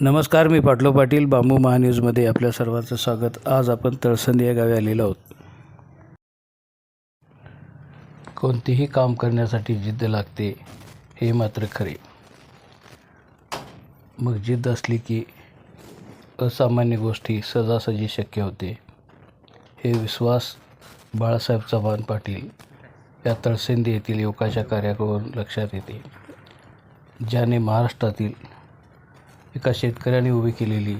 नमस्कार मी पाटलो पाटील बांबू महान्यूजमध्ये आपल्या सर्वांचं स्वागत. आज आपण तळसंदी या गावी आलेलो आहोत. कोणतेही काम करण्यासाठी जिद्द लागते हे मात्र खरे. मग जिद्द असली की असामान्य गोष्टी सहजासहजी शक्य होते. हे विश्वास बाळासाहेब चव्हाण पाटील या तळसेंदी येथील युवकाच्या कार्याकडून लक्षात येते ज्याने महाराष्ट्रातील एका शेतकऱ्याने उभी केलेली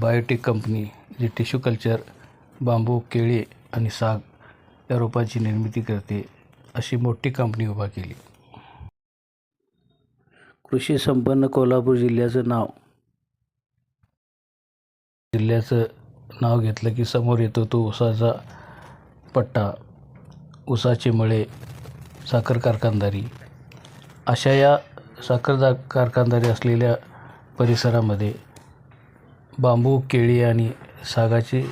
बायोटेक कंपनी जी टिश्यू कल्चर बांबू केळी आणि साग या रोपांची निर्मिती करते अशी मोठी कंपनी उभा केली. कृषी संपन्न कोल्हापूर जिल्ह्याचं नाव. जिल्ह्याचं नाव घेतलं की समोर येतो तो ऊसाचा पट्टा ऊसाचे मळे साखर कारखानदारी. अशा या साखर कारखानदारी असलेल्या परिसरामध्ये बांबू केळी आणि सागाची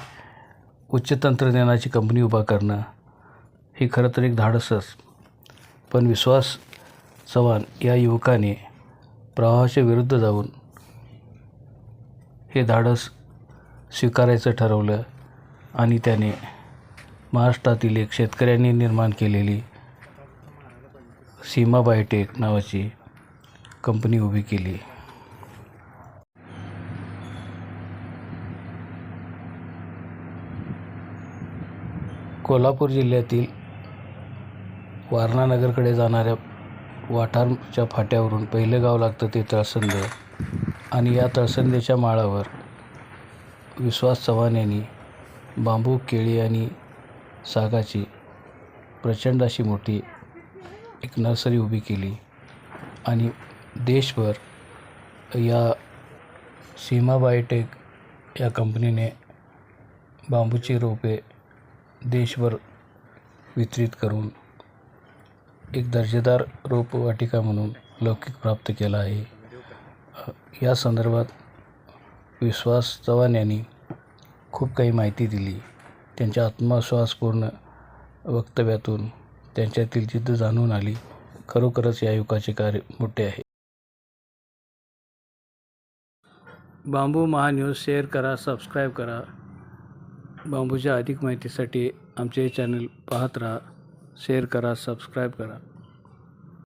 उच्च तंत्रज्ञानाची कंपनी उभा करणं हे खरं तर एक धाडसच. पण विश्वास चव्हाण या युवकाने प्रवाहाच्या विरुद्ध जाऊन हे धाडस स्वीकारायचं ठरवलं आणि त्याने महाराष्ट्रातील एक शेतकऱ्यांनी निर्माण केलेली सीमा बायोटेक नावाची कंपनी उभी केली. कोल्हापूर जिल्ह्यातील वारणानगरकडे जाणाऱ्या वाठारच्या फाट्यावरून पहिलं गाव लागतं ते तळसंद. आणि या तळसंदेच्या माळावर विश्वास चव्हाण यांनी बांबू केळी आणि सागाची प्रचंड अशी मोठी एक नर्सरी उभी केली. आणि देशभर या सीमा बायोटेक या कंपनीने बांबूची रोपे देशभर वितरित करून एक दर्जेदार रोपवाटिका म्हणून लौकिक प्राप्त केला आहे. या संदर्भात विश्वास चव्हाण यांनी खूप काही माहिती दिली. त्यांच्या आत्मविश्वासपूर्ण वक्तव्यातून त्यांच्यातील जिद्द जाणून आली. खरोखरच या युवकाचे कार्य मोठे आहे. बांबू महान्यूज शेअर करा सबस्क्राईब करा. बांबूच्या अधिक माहितीसाठी आमचे चॅनल पाहत राहा शेअर करा सबस्क्राईब करा.